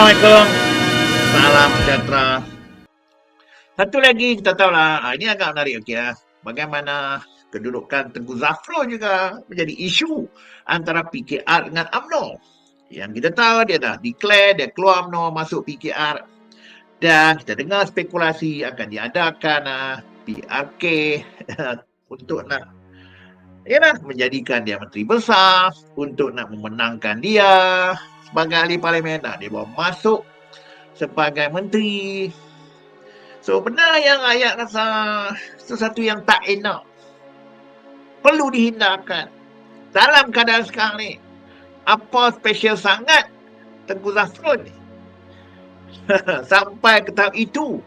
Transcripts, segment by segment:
Assalamualaikum. Salam sejahtera. Satu lagi kita tahu lah, ah, ini agak menarik okey lah. Bagaimana kedudukan Tengku Zafro juga menjadi isu antara PKR dengan UMNO. Yang kita tahu dia dah declare, dia keluar UMNO masuk PKR. Dan kita dengar spekulasi akan diadakan uh, PRK untuk nak yalah, menjadikan dia menteri besar, untuk nak memenangkan dia sebagai ahli parlimen. Nak dia bawa masuk sebagai menteri. So benar yang ayat rasa sesuatu yang tak enak. Perlu dihindarkan. Dalam keadaan sekarang ni, apa special sangat Tengku Zafrun ni? Sampai ke tahap itu,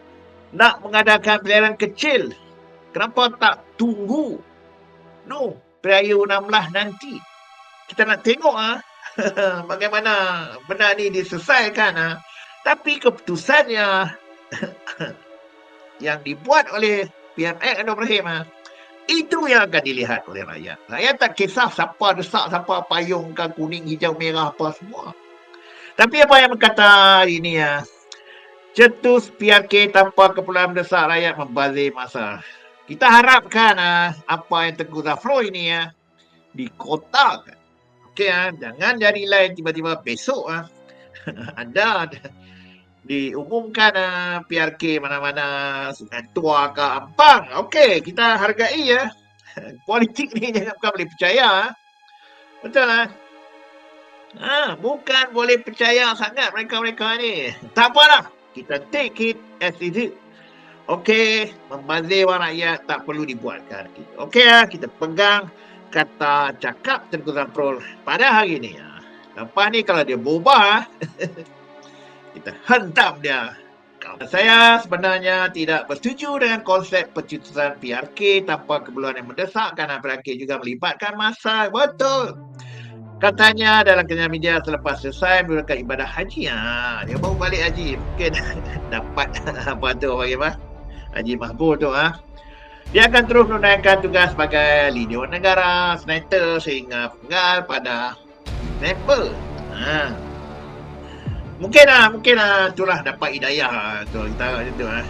nak mengadakan pilihan kecil. Kenapa tak tunggu? No, perayaan 16 nanti. Kita nak tengok ah bagaimana benda ni diselesaikan ah. Tapi keputusannya yang dibuat oleh PMX Anwar Ibrahim ah, itu yang akan dilihat oleh rakyat. Rakyat tak kisah siapa desak, siapa payungkan kuning, hijau, merah apa semua. Tapi apa yang berkata ini ya, cetus PRK tanpa keperluan mendesak rakyat membazir masa. Kita harapkan ah, apa yang Tengku Zafro ini ya, dikotakan. Okey ah, jangan jadi lain tiba-tiba besok ah, anda diumumkan uh, PRK mana-mana Sungai Tua ke Ampang. Okey, kita hargai ya. Politik ni jangan bukan boleh percaya. ah. Betul lah. Ha, bukan boleh percaya sangat mereka-mereka ni. Tak apalah. Kita take it as it is. Okey, membazir wang rakyat tak perlu dibuatkan. Okey lah, kita pegang kata cakap Tengku Zamprol pada hari ni. ah. Lepas ni kalau dia berubah, kita hentam dia. Saya sebenarnya tidak bersetuju dengan konsep pencetusan PRK tanpa keperluan yang mendesak kerana PRK juga melibatkan masa. Betul. Katanya dalam kenyataan media selepas selesai menunaikan ibadah haji. Ha, dia baru balik haji. Mungkin dapat apa tu bagaimana? Haji Mahbub tu. Ha. Dia akan terus menunaikan tugas sebagai leader negara, senator sehingga penggal pada November. Ha. Mungkin lah, mungkin lah itulah dapat hidayah lah. Tu kita macam tu lah.